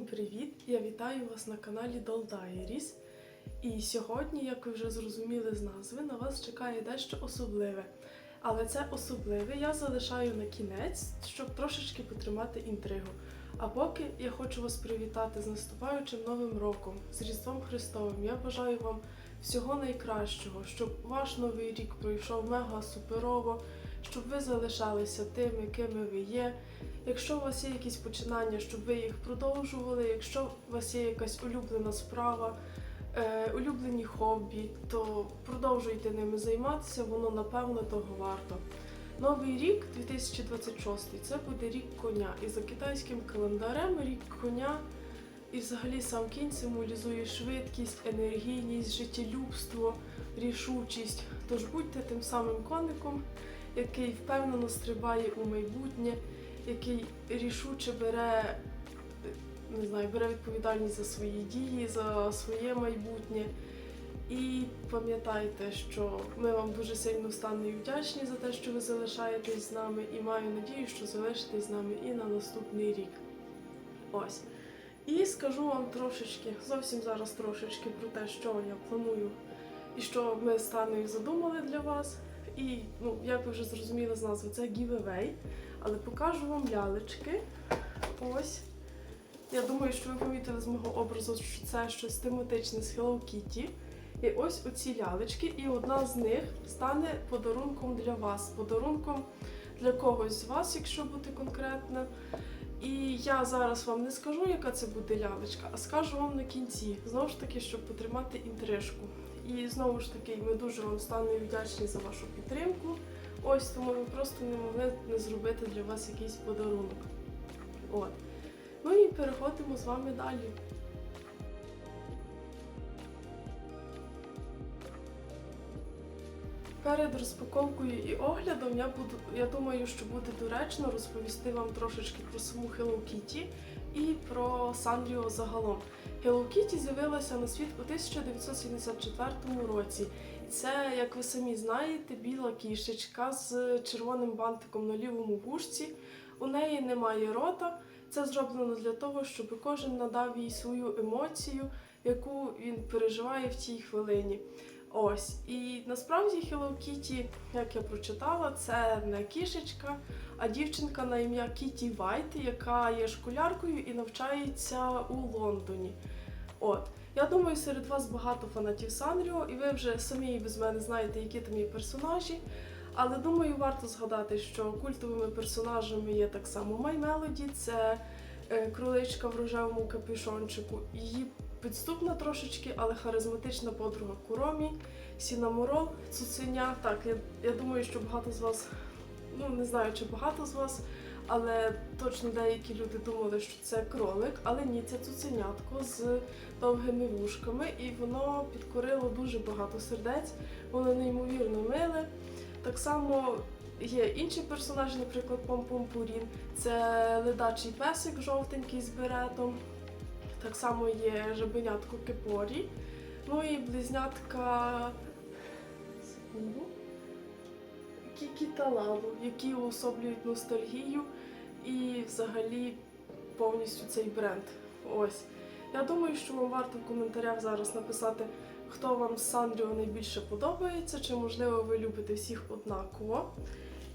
Всім привіт! Я вітаю вас на каналі Doll Diaries. І сьогодні, як ви вже зрозуміли з назви, на вас чекає дещо особливе. Але це особливе я залишаю на кінець, щоб трошечки потримати інтригу. А поки я хочу вас привітати з наступаючим новим роком, з Різдвом Христовим. Я бажаю вам всього найкращого, щоб ваш новий рік пройшов мега суперово, щоб ви залишалися тими, кими ви є. Якщо у вас є якісь починання, щоб ви їх продовжували, якщо у вас є якась улюблена справа, е, улюблені хобі, то продовжуйте ними займатися, воно напевно того варто. Новий рік 2026 це буде рік коня. І за китайським календарем рік коня і взагалі сам кінь символізує швидкість, енергійність, життєлюбство, рішучість. Тож будьте тим самим коником, який впевнено стрибає у майбутнє, який рішуче бере, не знаю, бере відповідальність за свої дії, за своє майбутнє. І пам'ятайте, що ми вам дуже сильно станемо вдячні за те, що ви залишаєтесь з нами, і маю надію, що залишитесь з нами і на наступний рік. Ось. І скажу вам трошечки, зовсім зараз трошечки про те, що я планую і що ми з Танею задумали для вас. І, ну, як ви вже зрозуміли з назви, це giveaway. Але покажу вам лялечки. Ось. Я думаю, що ви помітили з мого образу, що це щось тематичне з Hello Kitty. І ось оці лялечки, і одна з них стане подарунком для вас, подарунком для когось з вас, якщо бути конкретним. І я зараз вам не скажу, яка це буде лялечка, а скажу вам на кінці, знову ж таки, щоб потримати інтрижку. І знову ж таки, ми дуже вам станемо вдячні за вашу підтримку. Ось тому ми просто не могли не зробити для вас якийсь подарунок. От. Ну і переходимо з вами далі. Перед розпаковкою і оглядом я буду, я думаю, що буде доречно розповісти вам трошечки про саму Hello Kitty і про Санріо загалом. Hello Kitty з'явилася на світ у 1974 році. Це, як ви самі знаєте, біла кішечка з червоним бантиком на лівому вушці. У неї немає рота. Це зроблено для того, щоб кожен надав їй свою емоцію, яку він переживає в тій хвилині. Ось. І насправді Hello Kitty, як я прочитала, це не кішечка, а дівчинка на ім'я Кіті Вайт, яка є школяркою і навчається у Лондоні. От. Я думаю, серед вас багато фанатів Санріо, і ви вже самі без мене знаєте, які там є персонажі. Але думаю, варто згадати, що культовими персонажами є так само Май Мелоді, це е, кроличка в рожевому капюшончику. Її підступна трошечки, але харизматична подруга Куромі, Сінаморол, Цуценя. Так, я, я думаю, що багато з вас, ну не знаю, чи багато з вас, але точно деякі люди думали, що це кролик, але ні, це цуценятко з довгими вушками, і воно підкорило дуже багато сердець. Воно неймовірно миле. Так само є інші персонажі, наприклад, Помпомпурін. Це ледачий песик жовтенький з беретом. Так само є жабенятко Кепорі. Ну і близнятка секунду. Кікі та Лалу, які уособлюють ностальгію і взагалі повністю цей бренд. Ось. Я думаю, що вам варто в коментарях зараз написати, хто вам з Сандріо найбільше подобається, чи можливо ви любите всіх однаково.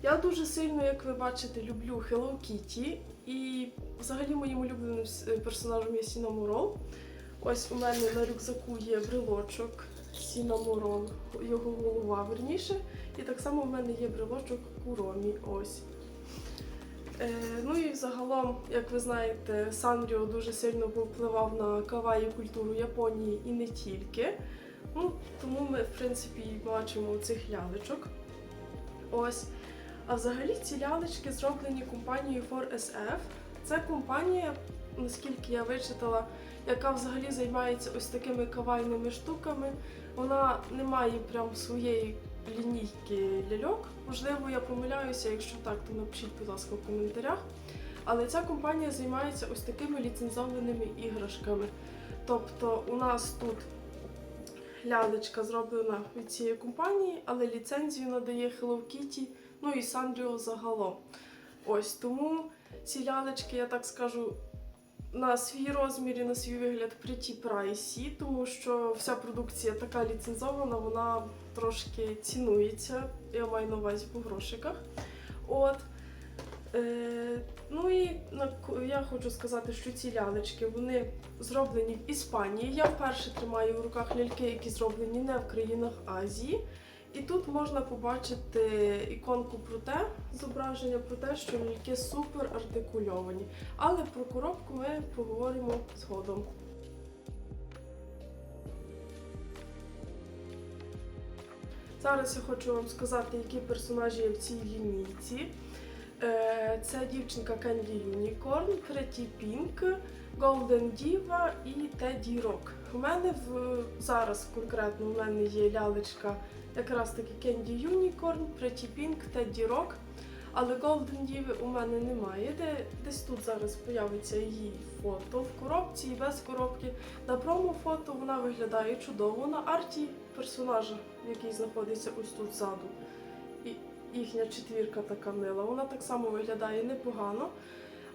Я дуже сильно, як ви бачите, люблю Hello Kitty, і взагалі моїм улюбленим персонажем є Сінамурол. Ось у мене на рюкзаку є брелочок Сінамурол, його голова верніше. І так само в мене є брелочок Куромі. Ось. Е, ну і загалом, як ви знаєте, Санріо дуже сильно впливав на каваї культуру Японії і не тільки. Ну, тому ми, в принципі, бачимо цих лялечок. Ось. А взагалі ці лялечки зроблені компанією 4SF. Це компанія, наскільки я вичитала, яка взагалі займається ось такими кавайними штуками. Вона не має прям своєї лінійки ляльок. Можливо, я помиляюся, якщо так, то напишіть, будь ласка, в коментарях. Але ця компанія займається ось такими ліцензованими іграшками. Тобто у нас тут лялечка зроблена від цієї компанії, але ліцензію надає Hello Kitty, ну і Sanrio загалом. Ось тому ці лялечки, я так скажу, на свій розмір і на свій вигляд при тій прайсі, тому що вся продукція така ліцензована, вона трошки цінується. Я маю на увазі по грошиках. От. Е, ну і я хочу сказати, що ці лялечки вони зроблені в Іспанії. Я вперше тримаю в руках ляльки, які зроблені не в країнах Азії. І тут можна побачити іконку про те, зображення про те, що ляльки супер артикульовані. Але про коробку ми поговоримо згодом. Зараз я хочу вам сказати, які персонажі є в цій лінійці. Е, Це дівчинка Candy Unicorn, Pretty Pink, Golden Diva і Teddy Rock. У мене в зараз конкретно у мене є лялечка якраз таки Candy Unicorn, Pretty Pink, Teddy Rock. Але Golden Diva у мене немає. Де, десь тут зараз появиться її фото в коробці і без коробки. На промо-фото вона виглядає чудово. На арті персонажа, який знаходиться ось тут ззаду. І їхня четвірка така мила. Вона так само виглядає непогано.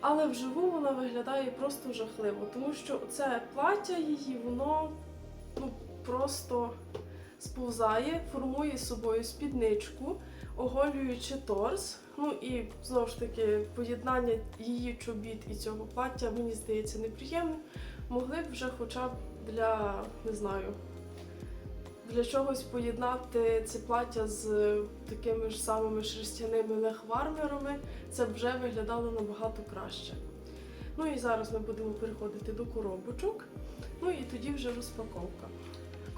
Але вживу вона виглядає просто жахливо, тому що це плаття її, воно ну, просто сповзає, формує собою спідничку, оголюючи торс. Ну і знову ж таки, поєднання її чобіт і цього плаття мені здається неприємним. Могли б вже хоча б для не знаю. Для чогось поєднати це плаття з такими ж самими шерстяними лехвармерами, це б вже виглядало набагато краще. Ну і зараз ми будемо переходити до коробочок. Ну і тоді вже розпаковка.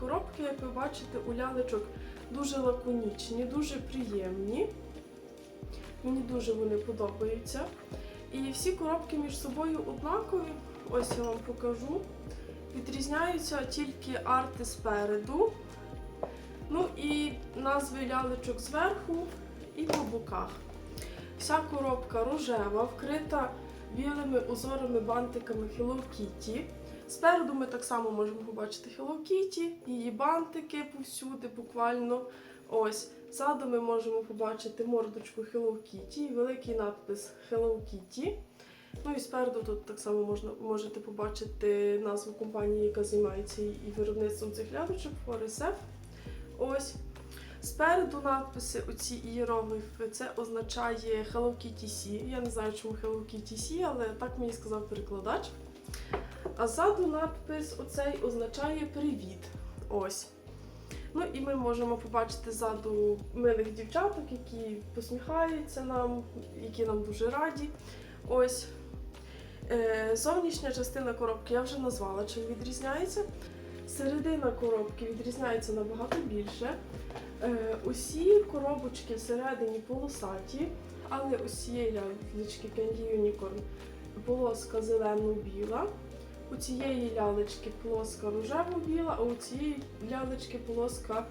Коробки, як ви бачите, у лялечок дуже лаконічні, дуже приємні. Мені дуже вони подобаються. І всі коробки між собою однакові. Ось я вам покажу. Відрізняються тільки арти спереду. Ну і назви лялечок зверху і по боках. Вся коробка рожева, вкрита білими узорами бантиками Hello Kitty. Спереду ми так само можемо побачити Hello Kitty, її бантики повсюди, буквально. Ось. Ззаду ми можемо побачити мордочку Hello Kitty, і великий надпис Hello Kitty. Ну і спереду тут так само можна, можете побачити назву компанії, яка займається і виробництвом цих лялечок Forest Ось. Спереду надписи оці ієрогліфи, це означає Hello Kitty Sea. Я не знаю, чому Hello Kitty Sea, але так мені сказав перекладач. А ззаду надпис оцей означає Привіт. Ось. Ну і ми можемо побачити ззаду милих дівчаток, які посміхаються нам, які нам дуже раді. Ось. Е, зовнішня частина коробки я вже назвала, чим відрізняється. Середина коробки відрізняється набагато більше. Е, усі коробочки всередині полосаті, але у цієї лялечки Candy Unicorn полоска зелено-біла. У цієї лялечки полоска рожево-біла, а у цієї лялечки полоска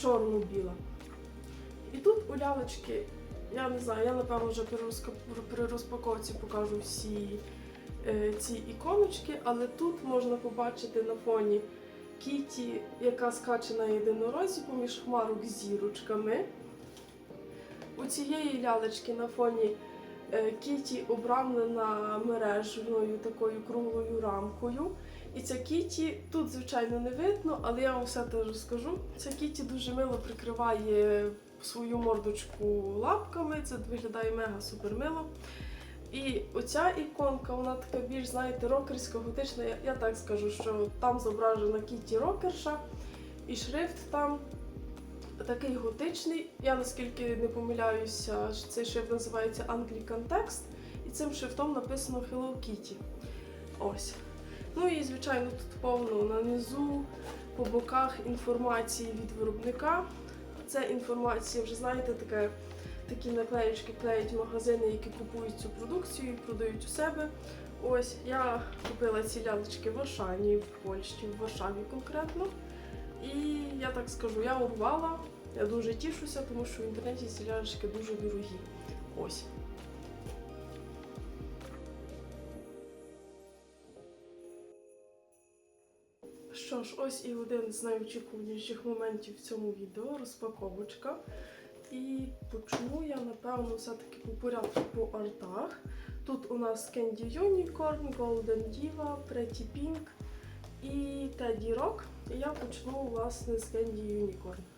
чорно-біла. І тут у лялечки, я не знаю, я напевно вже при, розпаковці покажу всі е, ці іконочки, але тут можна побачити на фоні Кіті, яка скаче на єдинорозі поміж хмарок зірочками. У цієї лялечки на фоні Кіті обрамлена мережною такою круглою рамкою. І ця Кіті тут, звичайно, не видно, але я вам все те розкажу. Ця Кіті дуже мило прикриває свою мордочку лапками. Це виглядає мега супер мило. І оця іконка, вона така більш, знаєте, рокерська, готична. Я, я так скажу, що там зображена Кіті Рокерша, і шрифт там такий готичний. Я наскільки не помиляюся, цей шрифт називається Anglican Text, і цим шрифтом написано Hello Kitty. Ось. Ну і, звичайно, тут повно на низу, по боках інформації від виробника. Це інформація, вже знаєте, таке такі наклеєчки клеють магазини, які купують цю продукцію і продають у себе. Ось я купила ці лялечки в Ашані, в Польщі, в Варшаві конкретно. І я так скажу, я урвала. Я дуже тішуся, тому що в інтернеті ці дуже дорогі. Ось. Що ж, ось і один з найочікуваніших моментів в цьому відео розпаковочка. І почну я, напевно, все-таки по порядку по артах. Тут у нас Candy Unicorn, Golden Diva, Pretty Pink і Teddy Rock. І я почну власне з Candy Unicorn.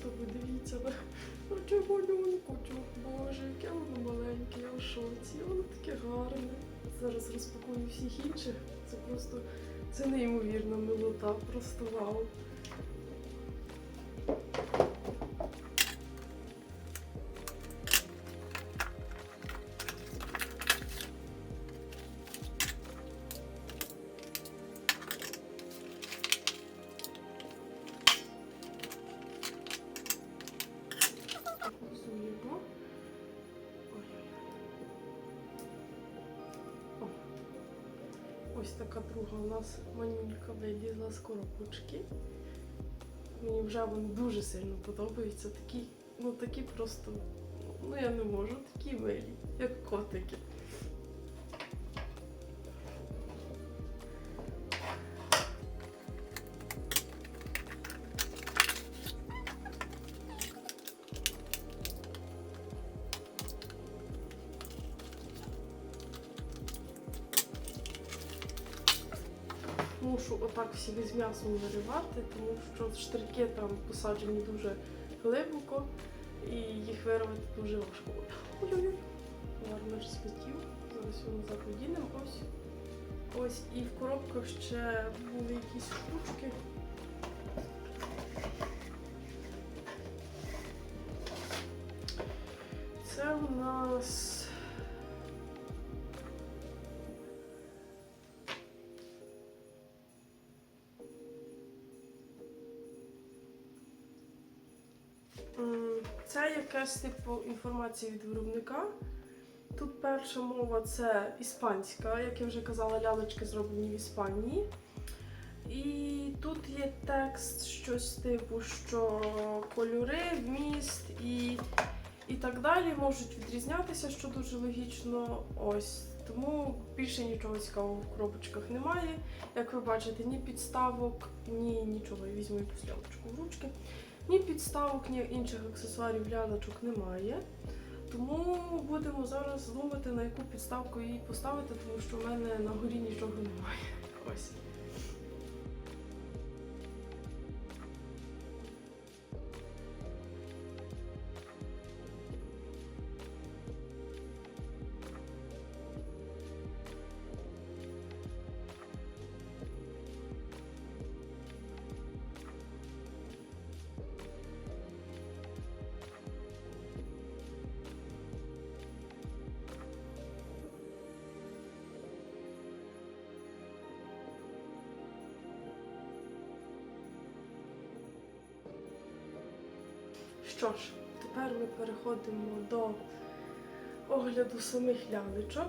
Просто подивіться на оце малюнку. Боже, яке воно маленьке, я в шоці. Воно таке гарне. Зараз розпакую всіх інших. Це просто це неймовірна милота, просто вау. У нас манюнька вилізла з коробочки. Мені вже вони дуже сильно подобаються. Такі, ну такі просто, ну я не можу, такі милі, як котики. Отак всі з м'ясом виривати, тому що штрики там посаджені дуже глибоко і їх вирвати дуже важко. Ой-ой-ой. Гарно ж спитів. Зараз його назад одінемо. Ось. Ось. І в коробках ще були якісь штучки. Це якась типу інформація від виробника. Тут перша мова це іспанська, як я вже казала, лялечки зроблені в Іспанії. І тут є текст, щось типу, що кольори, вміст і, і так далі можуть відрізнятися, що дуже логічно. Ось. Тому більше нічого цікавого в коробочках немає. Як ви бачите, ні підставок, ні нічого. Я візьму якусь лялечку в ручки. Ні підставок, ні інших аксесуарів лялечок немає. Тому будемо зараз думати, на яку підставку її поставити, тому що в мене на горі нічого немає. Ось. Що ж, тепер ми переходимо до огляду самих лялечок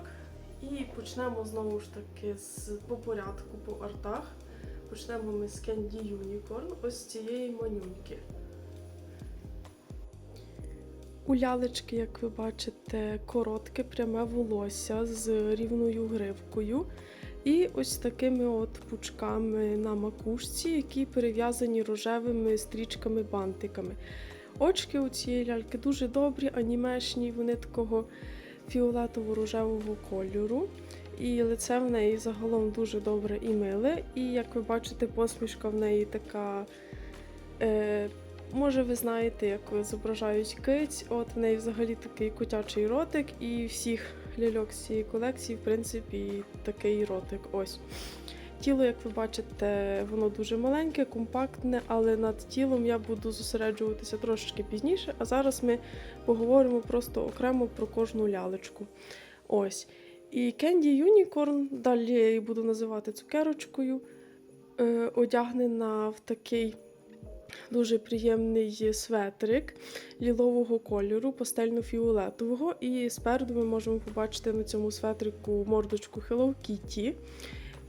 і почнемо знову ж таки з по порядку по артах. Почнемо ми з Candy Unicorn, ось цієї манюньки. У лялечки, як ви бачите, коротке пряме волосся з рівною гривкою. І ось такими от пучками на макушці, які перев'язані рожевими стрічками-бантиками. Очки у цієї ляльки дуже добрі, анімешні, вони такого фіолетово-рожевого кольору. І лице в неї загалом дуже добре і миле. І як ви бачите, посмішка в неї така. Е, може, ви знаєте, як зображають киць. От в неї взагалі такий котячий ротик, і всіх ляльок з цієї колекції, в принципі, такий ротик. Ось. Тіло, як ви бачите, воно дуже маленьке, компактне, але над тілом я буду зосереджуватися трошечки пізніше. А зараз ми поговоримо просто окремо про кожну лялечку. Ось. І Candy Unicorn, далі я її буду називати цукерочкою, е, одягнена в такий дуже приємний светрик лілового кольору, пастельно-фіолетового. І спереду ми можемо побачити на цьому светрику мордочку Hello Kitty.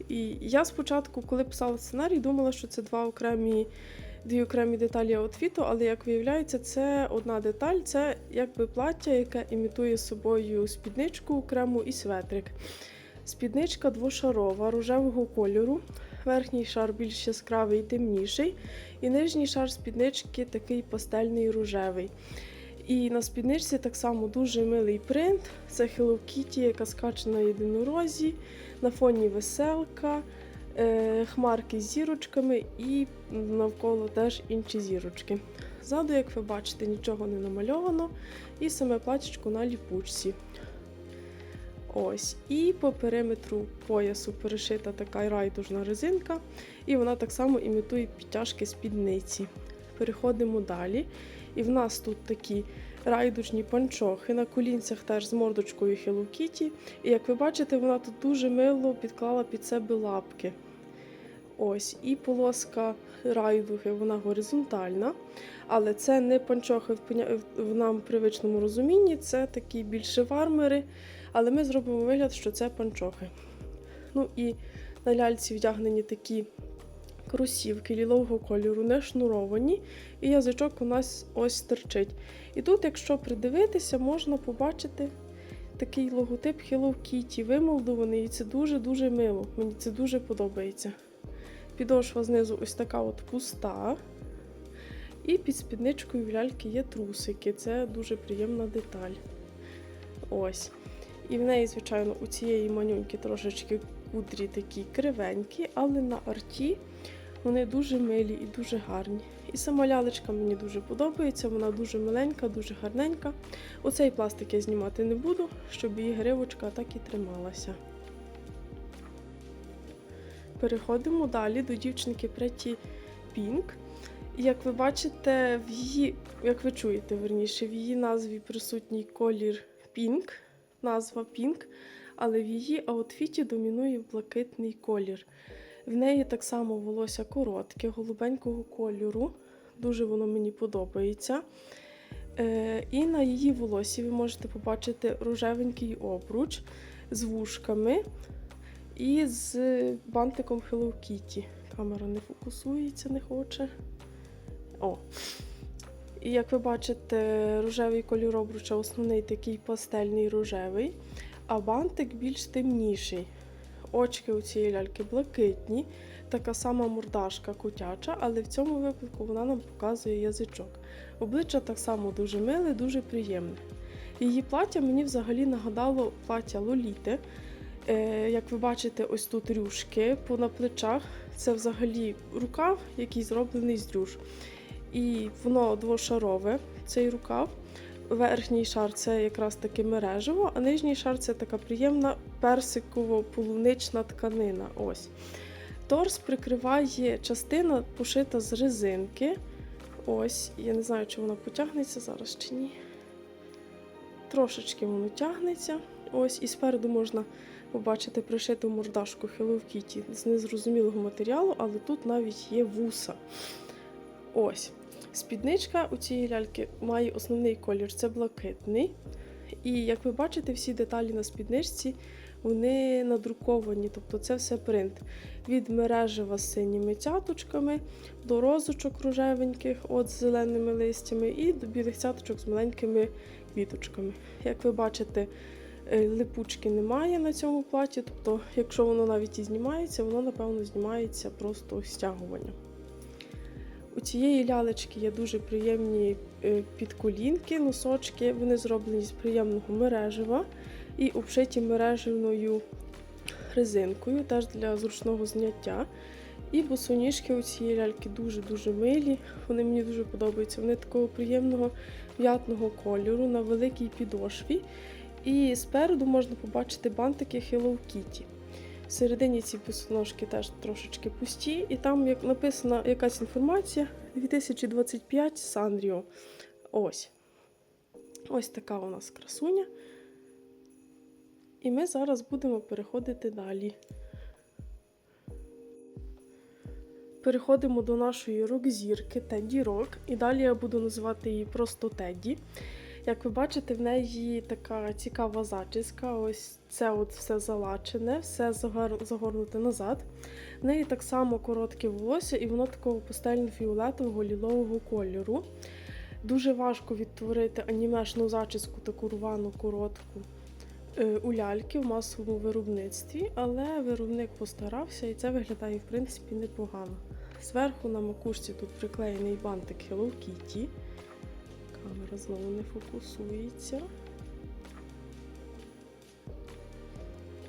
І я спочатку, коли писала сценарій, думала, що це два окремі, дві окремі деталі аутфіту, але як виявляється, це одна деталь, це якби плаття, яке імітує собою спідничку окрему і светрик. Спідничка двошарова, рожевого кольору. Верхній шар більш яскравий і темніший, і нижній шар спіднички такий пастельний рожевий. І на спідничці так само дуже милий принт. Це Hello Kitty, яка скаче на єдинорозі, на фоні веселка, е, хмарки з зірочками і навколо теж інші зірочки. Ззаду, як ви бачите, нічого не намальовано, і саме платічко на ліпучці. Ось. І по периметру поясу перешита така райдужна резинка, і вона так само імітує підтяжки спідниці. Переходимо далі. І в нас тут такі райдужні панчохи на колінцях теж з мордочкою Hello Kitty. І як ви бачите, вона тут дуже мило підклала під себе лапки. Ось, і полоска райдуги, вона горизонтальна, але це не панчохи в, нам привичному розумінні, це такі більше вармери, але ми зробимо вигляд, що це панчохи. Ну і на ляльці вдягнені такі кросівки лілового кольору, не шнуровані, і язичок у нас ось торчить. І тут, якщо придивитися, можна побачити такий логотип Hello Kitty, вимолдований, і це дуже-дуже мило. Мені це дуже подобається. Підошва знизу ось така от пуста. І під спідничкою в ляльки є трусики. Це дуже приємна деталь. Ось. І в неї, звичайно, у цієї манюньки трошечки кудрі такі кривенькі, але на арті вони дуже милі і дуже гарні. І сама лялечка мені дуже подобається, вона дуже миленька, дуже гарненька. Оцей пластик я знімати не буду, щоб її гривочка так і трималася. Переходимо далі до дівчинки Pretty Pink. І Як ви бачите, в її, як ви чуєте, верніше, в її назві присутній колір Pink, назва Pink, але в її аутфіті домінує блакитний колір. В неї так само волосся коротке, голубенького кольору. Дуже воно мені подобається. Е, і на її волосі ви можете побачити рожевенький обруч з вушками і з бантиком Hello Kitty. Камера не фокусується, не хоче. О. І як ви бачите, рожевий кольор обруча основний такий пастельний рожевий, а бантик більш темніший. Очки у цієї ляльки блакитні, така сама мордашка котяча, але в цьому випадку вона нам показує язичок. Обличчя так само дуже миле, дуже приємне. Її плаття мені взагалі нагадало плаття Лоліти. Е, як ви бачите, ось тут рюшки на плечах. Це взагалі рукав, який зроблений з рюш. І воно двошарове, цей рукав. Верхній шар це якраз таки мережево, а нижній шар це така приємна персиково-полунична тканина. Ось. Торс прикриває частина пошита з резинки. Ось, я не знаю, чи вона потягнеться зараз чи ні. Трошечки воно тягнеться. Ось, і спереду можна побачити пришиту мордашку Hello Kitty з незрозумілого матеріалу, але тут навіть є вуса. Ось. Спідничка у цієї ляльки має основний колір це блакитний. І як ви бачите, всі деталі на спідничці вони надруковані, тобто це все принт. Від мережева з синіми цяточками до розочок рожевеньких, от з зеленими листями, і до білих цяточок з маленькими квіточками. Як ви бачите, е, липучки немає на цьому платі, тобто, якщо воно навіть і знімається, воно, напевно, знімається просто стягуванням. У цієї лялечки є дуже приємні е, підколінки, носочки. Вони зроблені з приємного мережева і обшиті мережевною резинкою, теж для зручного зняття. І босоніжки у цієї ляльки дуже-дуже милі. Вони мені дуже подобаються. Вони такого приємного м'ятного кольору на великій підошві. І спереду можна побачити бантики Hello Kitty. Всередині ці босоножки теж трошечки пусті, і там як написана якась інформація 2025 Санріо. Ось. Ось така у нас красуня. І ми зараз будемо переходити далі. Переходимо до нашої рок-зірки Тедді Рок. І далі я буду називати її просто Тедді. Як ви бачите, в неї така цікава зачіска. Ось це от все залачене, все загорнуте назад. В неї так само коротке волосся, і воно такого пастельно-фіолетового лілового кольору. Дуже важко відтворити анімешну зачіску таку рвану коротку е, у ляльки в масовому виробництві, але виробник постарався і це виглядає в принципі непогано. Зверху на макушці тут приклеєний бантик Hello Kitty. Камера знову не фокусується.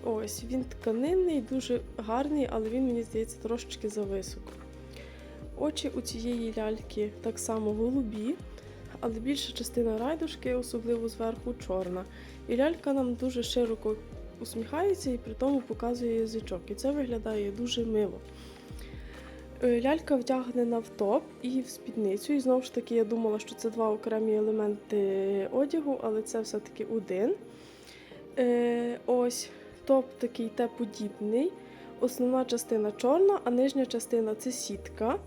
Ось, він тканинний, дуже гарний, але він, мені здається, трошечки зависоко. Очі у цієї ляльки так само голубі, але більша частина райдушки, особливо зверху, чорна. І лялька нам дуже широко усміхається і при тому показує язичок. І це виглядає дуже мило. Е, Лялька вдягнена в топ і в спідницю. І знову ж таки, я думала, що це два окремі елементи одягу, але це все-таки один. Е, ось топ такий Т-подібний. Основна частина чорна, а нижня частина це сітка.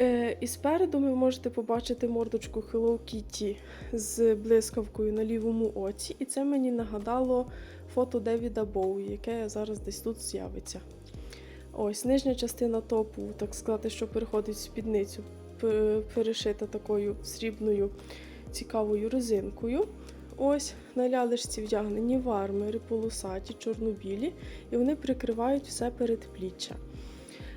Е, і спереду ви можете побачити мордочку Hello Kitty з блискавкою на лівому оці. І це мені нагадало фото Девіда Боуї, яке зараз десь тут з'явиться. Ось нижня частина топу, так сказати, що переходить в спідницю, перешита такою срібною цікавою резинкою. Ось на лялечці вдягнені вармери, полосаті, чорнобілі, і вони прикривають все передпліччя.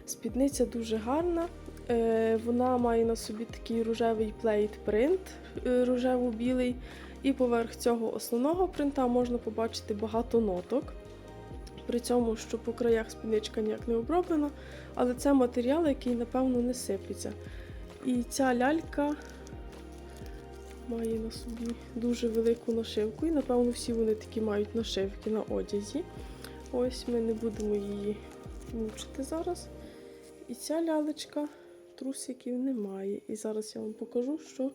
Спідниця дуже гарна. Е, вона має на собі такий рожевий плейт принт, е, рожево-білий, і поверх цього основного принта можна побачити багато ноток. При цьому, що по краях спідничка ніяк не оброблена, але це матеріал, який, напевно, не сиплеться. І ця лялька має на собі дуже велику нашивку, і, напевно, всі вони такі мають нашивки на одязі. Ось ми не будемо її мучити зараз. І ця лялечка трусиків немає. І зараз я вам покажу, що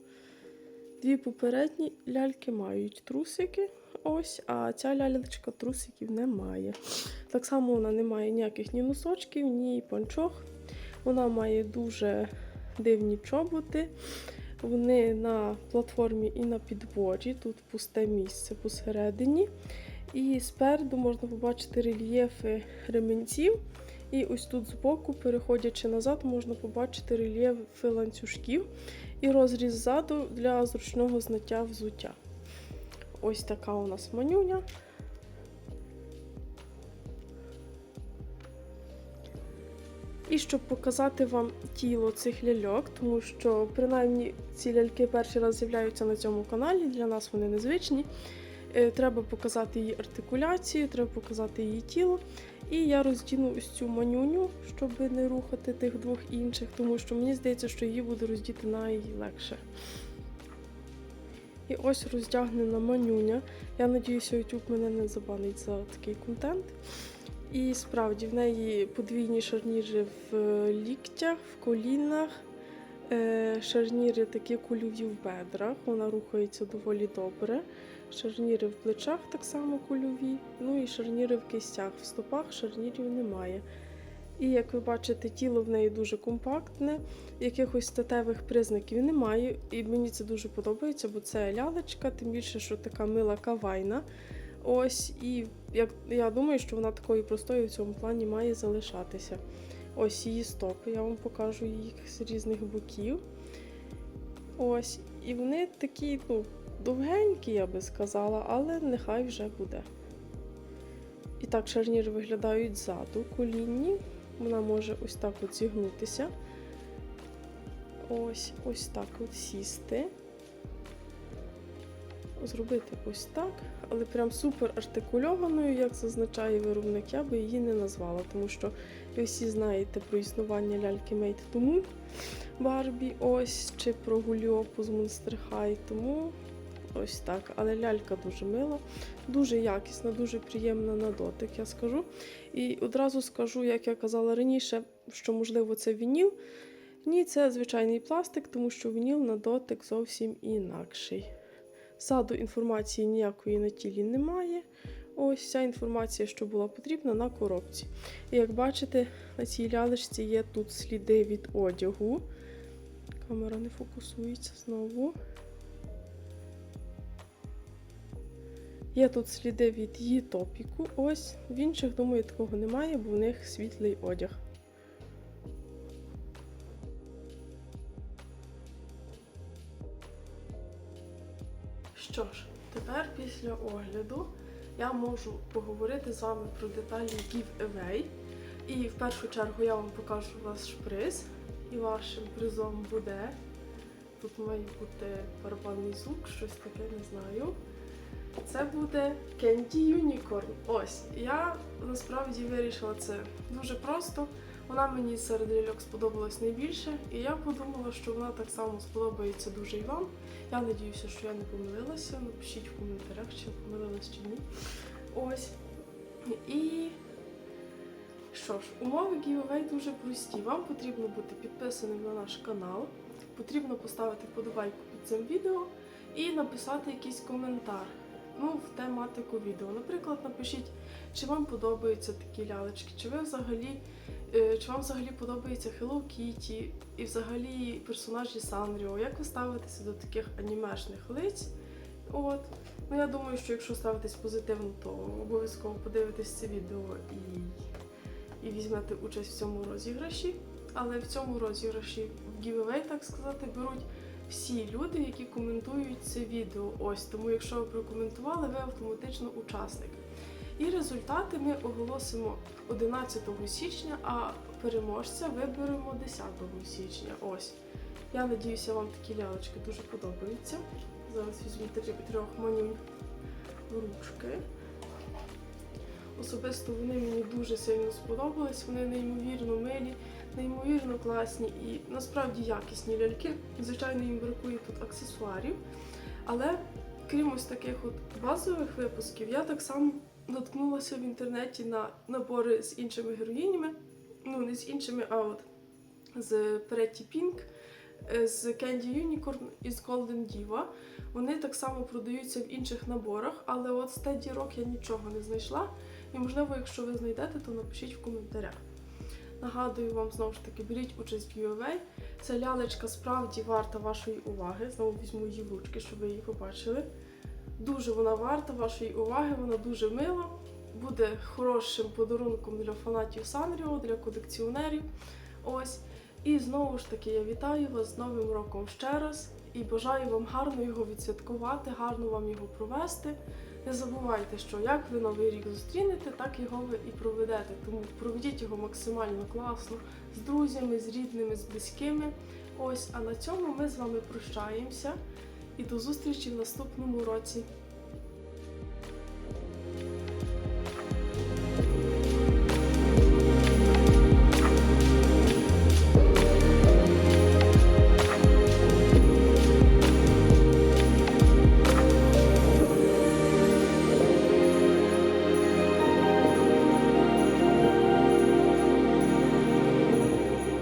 дві попередні ляльки мають трусики. Ось, а ця лялечка трусиків не має. Так само вона не має ніяких ні носочків, ні панчох. Вона має дуже дивні чоботи. Вони на платформі і на підборі. Тут пусте місце посередині. І спереду можна побачити рельєфи ременців. І ось тут збоку, переходячи назад, можна побачити рельєфи ланцюжків і розріз ззаду для зручного знаття взуття. Ось така у нас манюня. І щоб показати вам тіло цих ляльок, тому що принаймні ці ляльки перший раз з'являються на цьому каналі, для нас вони незвичні. Е, Треба показати її артикуляцію, треба показати її тіло. І я роздіну ось цю манюню, щоб не рухати тих двох інших, тому що мені здається, що її буде роздіти найлегше. І ось роздягнена манюня. Я надіюся, YouTube мене не забанить за такий контент. І справді в неї подвійні шарніри в е, ліктях, в колінах, е, шарніри такі кульові в бедрах. Вона рухається доволі добре. Шарніри в плечах так само кульові, ну і шарніри в кистях. В стопах шарнірів немає. І як ви бачите, тіло в неї дуже компактне, якихось статевих признаків немає. І мені це дуже подобається, бо це лялечка, тим більше, що така мила кавайна. Ось, і як я думаю, що вона такою простою в цьому плані має залишатися. Ось її стопи, я вам покажу їх з різних боків. Ось, і вони такі, ну, довгенькі, я би сказала, але нехай вже буде. І так, шарніри виглядають ззаду, колінні. Вона може ось так от зігнутися. Ось, ось так от сісти. Зробити ось так, але прям супер артикульованою, як зазначає виробник, я би її не назвала, тому що ви всі знаєте про існування ляльки Made тому Барбі, ось, чи про Гуліопу з Monster High, тому ось так. Але лялька дуже мила, дуже якісна, дуже приємна на дотик, я скажу. І одразу скажу, як я казала раніше, що можливо це вініл. Ні, це звичайний пластик, тому що вініл на дотик зовсім інакший. Ззаду інформації ніякої на тілі немає. Ось вся інформація, що була потрібна на коробці. І як бачите, на цій лялечці є тут сліди від одягу. Камера не фокусується знову. Є тут сліди від її топіку. Ось в інших, думаю, такого немає, бо в них світлий одяг. Що ж, тепер після огляду я можу поговорити з вами про деталі giveaway. І в першу чергу я вам покажу ваш приз. І вашим призом буде. Тут має бути барабанний звук, щось таке не знаю. Це буде Candy Unicorn. Ось. Я насправді вирішила це дуже просто. Вона мені серед ляльок сподобалась найбільше, і я подумала, що вона так само сподобається дуже і вам. Я надіюся, що я не помилилася. Напишіть в коментарях, чи помилилась чи ні. Ось. І що ж, умови giveaway дуже прості. Вам потрібно бути підписаним на наш канал, потрібно поставити вподобайку під цим відео і написати якийсь коментар. Ну, в тематику відео. Наприклад, напишіть, чи вам подобаються такі лялечки, чи ви взагалі, чи вам взагалі подобається Hello Kitty і взагалі персонажі Санріо. Як ви ставитеся до таких анімешних лиць? От. Ну, я думаю, що якщо ставитесь позитивно, то обов'язково подивитесь це відео і, і візьмете участь в цьому розіграші. Але в цьому розіграші в giveaway, так сказати, беруть всі люди, які коментують це відео. Ось тому, якщо ви прокоментували, ви автоматично учасник. І результати ми оголосимо 11 січня, а переможця виберемо 10 січня. Ось. Я надіюся, вам такі лялечки дуже подобаються. Зараз візьму трьох манюнь в ручки. Особисто вони мені дуже сильно сподобались, вони неймовірно милі, неймовірно класні і насправді якісні ляльки. Звичайно, їм бракує тут аксесуарів. Але крім ось таких от базових випусків, я так само наткнулася в інтернеті на набори з іншими героїнями. Ну, не з іншими, а от з Pretty Pink, е, з Candy Unicorn і з Golden Diva. Вони так само продаються в інших наборах, але от з Teddy Rock я нічого не знайшла. І можливо, якщо ви знайдете, то напишіть в коментарях. Нагадую вам знову ж таки, беріть участь в giveaway. Ця лялечка справді варта вашої уваги. Знову візьму її в ручки, щоб ви її побачили. Дуже вона варта вашої уваги, вона дуже мила. Буде хорошим подарунком для фанатів Санріо, для колекціонерів. Ось. І знову ж таки я вітаю вас з Новим роком ще раз і бажаю вам гарно його відсвяткувати, гарно вам його провести. Не забувайте, що як ви новий рік зустрінете, так його ви і проведете. Тому проведіть його максимально класно з друзями, з рідними, з близькими. Ось, а на цьому ми з вами прощаємося і до зустрічі в наступному році.